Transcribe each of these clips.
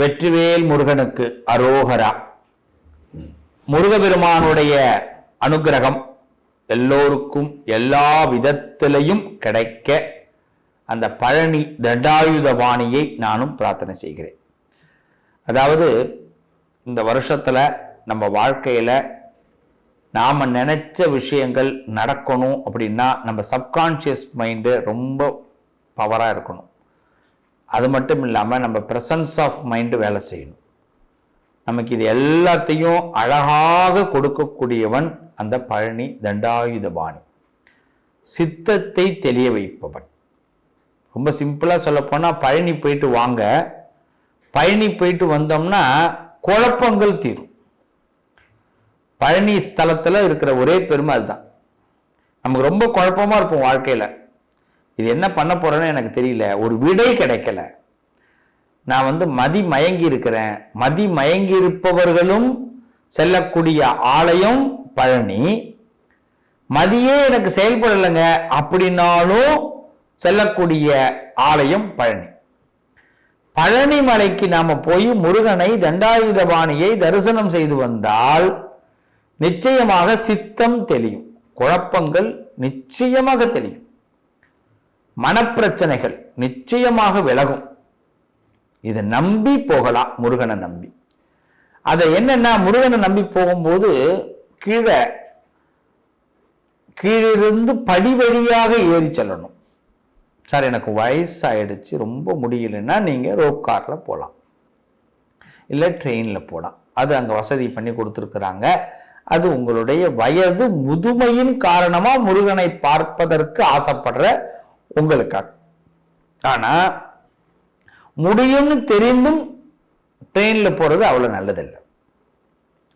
வெற்றிவேல் முருகனுக்கு அரோகரா. முருகபெருமானுடைய அனுக்கிரகம் எல்லோருக்கும் எல்லா விதத்திலையும் கிடைக்க அந்த பழனி தண்டாயுதபாணியை நானும் பிரார்த்தனை செய்கிறேன். அதாவது இந்த வருஷத்தில் நம்ம வாழ்க்கையில் நாம் நினைச்ச விஷயங்கள் நடக்கணும் அப்படின்னா நம்ம சப்கான்ஷியஸ் மைண்டு ரொம்ப பவராக இருக்கணும். அது மட்டும் இல்லாமல் நம்ம ப்ரெசன்ஸ் ஆஃப் மைண்டு வேலை செய்யணும். நமக்கு இது எல்லாத்தையும் அழகாக கொடுக்கக்கூடியவன் அந்த பழனி தண்டாயுதபாணி சித்தத்தை தெளிய வைப்பவன். ரொம்ப சிம்பிளாக சொல்லப்போனால் பழனி போயிட்டு வாங்க. பழனி போயிட்டு வந்தோம்னா குழப்பங்கள் தீரும். பழனி ஸ்தலத்தில் இருக்கிற ஒரே பெருமை அதுதான். நமக்கு ரொம்ப குழப்பமாக இருப்போம் வாழ்க்கையில். இது என்ன பண்ண போறேன்னு எனக்கு தெரியல. ஒரு விடை கிடைக்கல. நான் வந்து மதி மயங்கி இருக்கிறேன். மதி மயங்கி இருப்பவர்களும் செல்லக்கூடிய ஆலயம் பழனி. மதியே எனக்கு செயல்படலைங்க. அப்படின்னாலும் செல்லக்கூடிய ஆலயம் பழனி. பழனி மலைக்கு நாம போய் முருகனை தண்டாயுதபாணியை தரிசனம் செய்து வந்தால் நிச்சயமாக சித்தம் தெளியும். குழப்பங்கள் நிச்சயமாக தெளியும். மனப்பிரச்சனைகள் நிச்சயமாக விலகும். இதை நம்பி போகலாம் முருகனை நம்பி. அதை என்னன்னா முருகனை நம்பி போகும்போது கீழே கீழிருந்து படி வழியாக ஏறி செல்லணும். சார் எனக்கு வயசாயிடுச்சு ரொம்ப முடியலன்னா நீங்கள் ரோப் காரில் போகலாம் இல்லை ட்ரெயினில் போகலாம் அது அங்கே வசதி பண்ணி கொடுத்துருக்குறாங்க. அது உங்களுடைய வயது முதுமையின் காரணமாக முருகனை பார்ப்பதற்கு ஆசைப்படுற உங்களுக்காக. ஆனால் முடியும்னு தெரிந்தும் ட்ரெயினில் போகிறது அவ்வளோ நல்லதில்லை.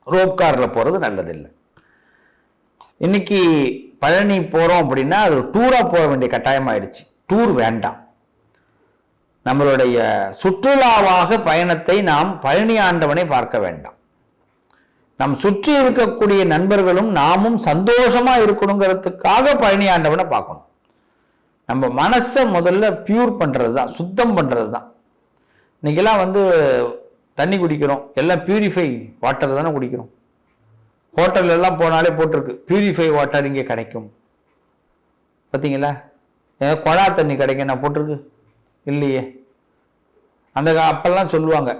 ரோப் காரில் போகிறது நல்லதில்லை. இன்னைக்கு பழனி போகிறோம் அப்படின்னா அது டூராக போக வேண்டிய கட்டாயம் ஆயிடுச்சு டூர் வேண்டாம். நம்மளுடைய சுற்றுலாவாக பயணத்தை நாம் பழனி ஆண்டவனை பார்க்க வேண்டாம். நம் சுற்றி இருக்கக்கூடிய நண்பர்களும் நாமும் சந்தோஷமாக இருக்கணுங்கிறதுக்காக பழனி ஆண்டவனை பார்க்கணும். நம்ம மனசை முதல்ல பியூர் பண்ணுறது தான் சுத்தம் பண்ணுறது தான் இன்னைக்கெல்லாம் வந்து தண்ணி குடிக்கிறோம் எல்லாம் பியூரிஃபை வாட்டர் தானே குடிக்கிறோம். ஹோட்டல்லெல்லாம் போனாலே போட்டிருக்கு பியூரிஃபை வாட்டர் இங்கே கிடைக்கும். பார்த்தீங்களா ஏன் குழா தண்ணி கிடைக்கும் நான் போட்டிருக்கு. இல்லையே. அந்த கா- அப்பெல்லாம் சொல்லுவாங்க.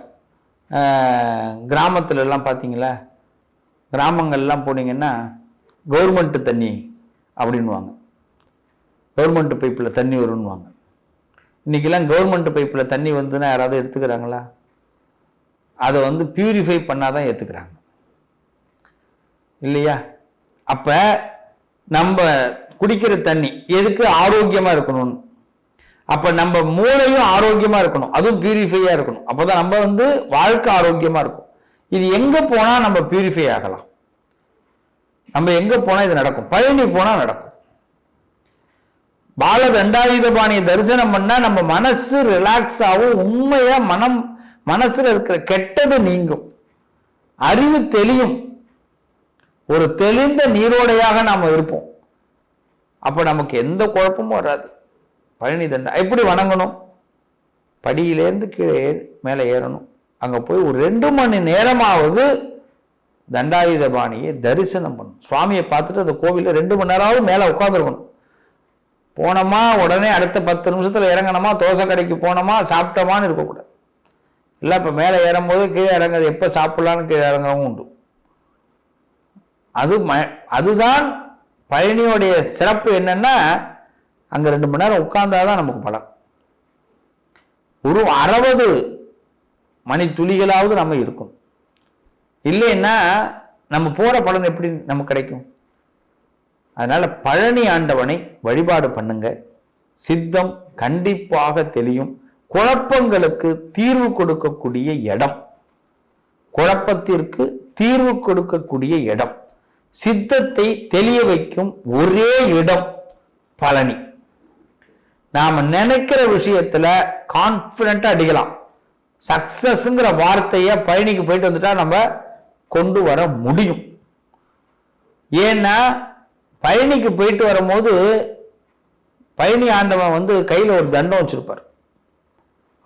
அஹ், கிராமத்துல எல்லாம் பார்த்தீங்களா கிராமங்கள்லாம் போனீங்கன்னா கவர்மெண்ட்டு தண்ணி அப்படின்வாங்க கவர்மெண்ட் பைப்பில் தண்ணி வரும்னுவாங்க. இன்றைக்கெல்லாம் கவர்மெண்ட் பைப்பில் தண்ணி வந்துன்னா யாராவது எடுத்துக்கிறாங்களா? அதை வந்து பியூரிஃபை பண்ணாதான் ஏற்றுக்கிறாங்க இல்லையா? அப்போ நம்ம குடிக்கிற தண்ணி எதுக்கு ஆரோக்கியமாக இருக்கணும்னு அப்போ நம்ம மூளையும் ஆரோக்கியமாக இருக்கணும். அதுவும் பியூரிஃபையாக இருக்கணும். அப்போ தான் நம்ம வந்து வாழ்க்கை ஆரோக்கியமாக இருக்கும். இது எங்கே போனால் நம்ம பியூரிஃபை ஆகலாம்? நம்ம எங்கே போனால் இது நடக்கும்? பழனி போனால் நடக்கும். பால தண்டாயுதபாணியை தரிசனம் பண்ணா நம்ம மனசு ரிலாக்ஸ் ஆகும். உண்மையா மனம் மனசுல இருக்கிற கெட்டது நீங்கும். அறிவு தெளியும். ஒரு தெளிந்த நீரோடையாக நாம் இருப்போம். அப்ப நமக்கு எந்த குழப்பமும் வராது. பழனி தண்டா எப்படி வணங்கணும்? படியிலேருந்து கீழே ஏறி மேலே ஏறணும். அங்க போய் ஒரு ரெண்டு மணி நேரமாவது தண்டாயுதபாணியை தரிசனம் பண்ணணும். சுவாமியை பார்த்துட்டு அந்த கோவிலில் ரெண்டு மணி நேரமாவது மேலே உட்காந்துருக்கணும் போனோமா உடனே அடுத்த பத்து நிமிஷத்தில் இறங்கணுமா தோசை கடைக்கு போனோமா சாப்பிட்டோமான்னு இருக்கக்கூடாது. இல்லை இப்போ மேலே ஏறும்போது கீழே இறங்குறது எப்போ சாப்பிட்லான்னு கீழே இறங்கவும் உண்டு. அது ம அதுதான் பயணியோடைய சிறப்பு என்னென்னா அங்கே ரெண்டு மணி நேரம் உட்கார்ந்தாதான் நமக்கு பலம் ஒரு அறுபது மணி துளிகளாவது நம்ம இருக்கும் இல்லைன்னா நம்ம போகிற பலன் எப்படி நமக்கு கிடைக்கும்? அதனால் பழனி ஆண்டவனை வழிபாடு பண்ணுங்க. சித்தம் கண்டிப்பாக தெளியும் குழப்பங்களுக்கு தீர்வு கொடுக்கக்கூடிய இடம். குழப்பத்திற்கு தீர்வு கொடுக்கக்கூடிய இடம். சித்தத்தை தெளிய வைக்கும் ஒரே இடம் பழனி. நாம் நினைக்கிற விஷயத்துல கான்பிடண்டா அடிக்கலாம். சக்சஸ்ங்கிற வார்த்தையை பழனிக்கு போயிட்டு வந்துட்டா நம்ம கொண்டு வர முடியும். ஏன்னா பயணிக்கு போயிட்டு வரும்போது பயணி ஆண்டவன் வந்து கையில் ஒரு தண்டம் வச்சுருப்பார்.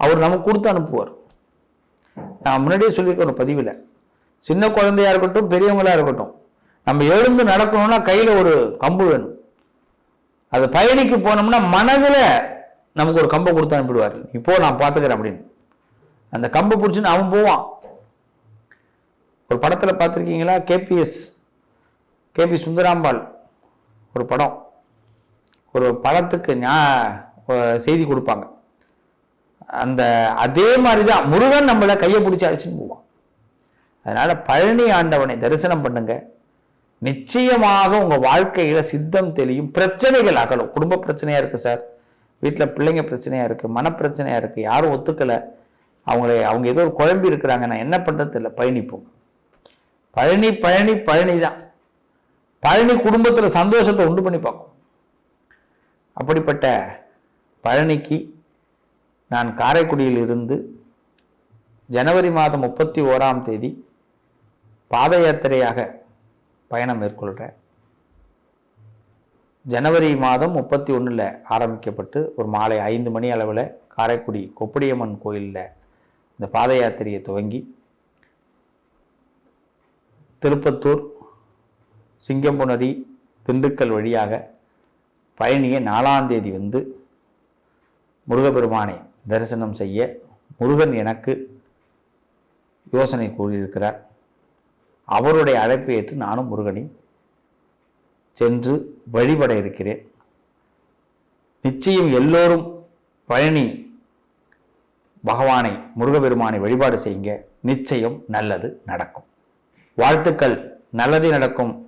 அவர் நமக்கு கொடுத்து அனுப்புவார். நான் முன்னாடியே சொல்லியிருக்க ஒரு பதிவில் சின்ன குழந்தையாக இருக்கட்டும் பெரியவங்களாக இருக்கட்டும் நம்ம எழுந்து நடக்கணும்னா கையில் ஒரு கம்பு வேணும். அது பயணிக்கு போனோம்னா மனதில் நமக்கு ஒரு கம்பை கொடுத்து அனுப்பிடுவார். இப்போ நான் பார்த்துக்கிறேன் அப்படின்னு. அந்த கம்பை பிடிச்சின்னு அவன் போவான். ஒரு படத்தில் பார்த்துருக்கீங்களா? KBS KB Sundarambal. ஒரு படம் ஒரு படத்துக்கு ஞா- செய்தி கொடுப்பாங்க. அந்த அதே மாதிரி தான் முருகன் நம்மளை கையை பிடிச்சி அழைச்சின்னு போவான். அதனால் பழனி ஆண்டவனை தரிசனம் பண்ணுங்க. நிச்சயமாக உங்கள் வாழ்க்கையில் சித்தம் தெளியும் பிரச்சனைகள் அகலும். குடும்ப பிரச்சனையாக இருக்குது சார். வீட்டில் பிள்ளைங்க பிரச்சனையாக இருக்குது மனப்பிரச்சனையாக இருக்குது யாரும் ஒத்துக்கலை. அவங்கள அவங்க ஏதோ ஒரு குழம்பி இருக்கிறாங்க. நான் என்ன பண்ணுறது இல்லை பயணிப்போம் பழனி பழனி பழனி தான் பழனி குடும்பத்தில் சந்தோஷத்தை உண்டு பண்ணி பார்க்கும். அப்படிப்பட்ட பழனிக்கு நான் காரைக்குடியில் இருந்து ஜனவரி மாதம் முப்பத்தி ஓராம் தேதி பாத யாத்திரையாக பயணம் மேற்கொள்கிறேன் ஜனவரி மாதம் முப்பத்தி ஒன்றில் ஆரம்பிக்கப்பட்டு ஒரு மாலை ஐந்து மணி அளவில் காரைக்குடி கொப்படியம்மன் கோயிலில் இந்த பாத யாத்திரையை துவங்கி திருப்பத்தூர் சிங்கம்புணரி திண்டுக்கல் வழியாக பயணியை நாலாம் தேதி வந்து முருகப்பெருமானை தரிசனம் செய்ய முருகன் எனக்கு யோசனை கூறியிருக்கிறார். அவருடைய அழைப்பை ஏற்று நானும் முருகனை சென்று வழிபட இருக்கிறேன். நிச்சயம் எல்லோரும் பழனி பகவானை முருகப்பெருமானை வழிபாடு செய்யுங்க. நிச்சயம் நல்லது நடக்கும். வாழ்த்துக்கள். நல்லதே நடக்கும்.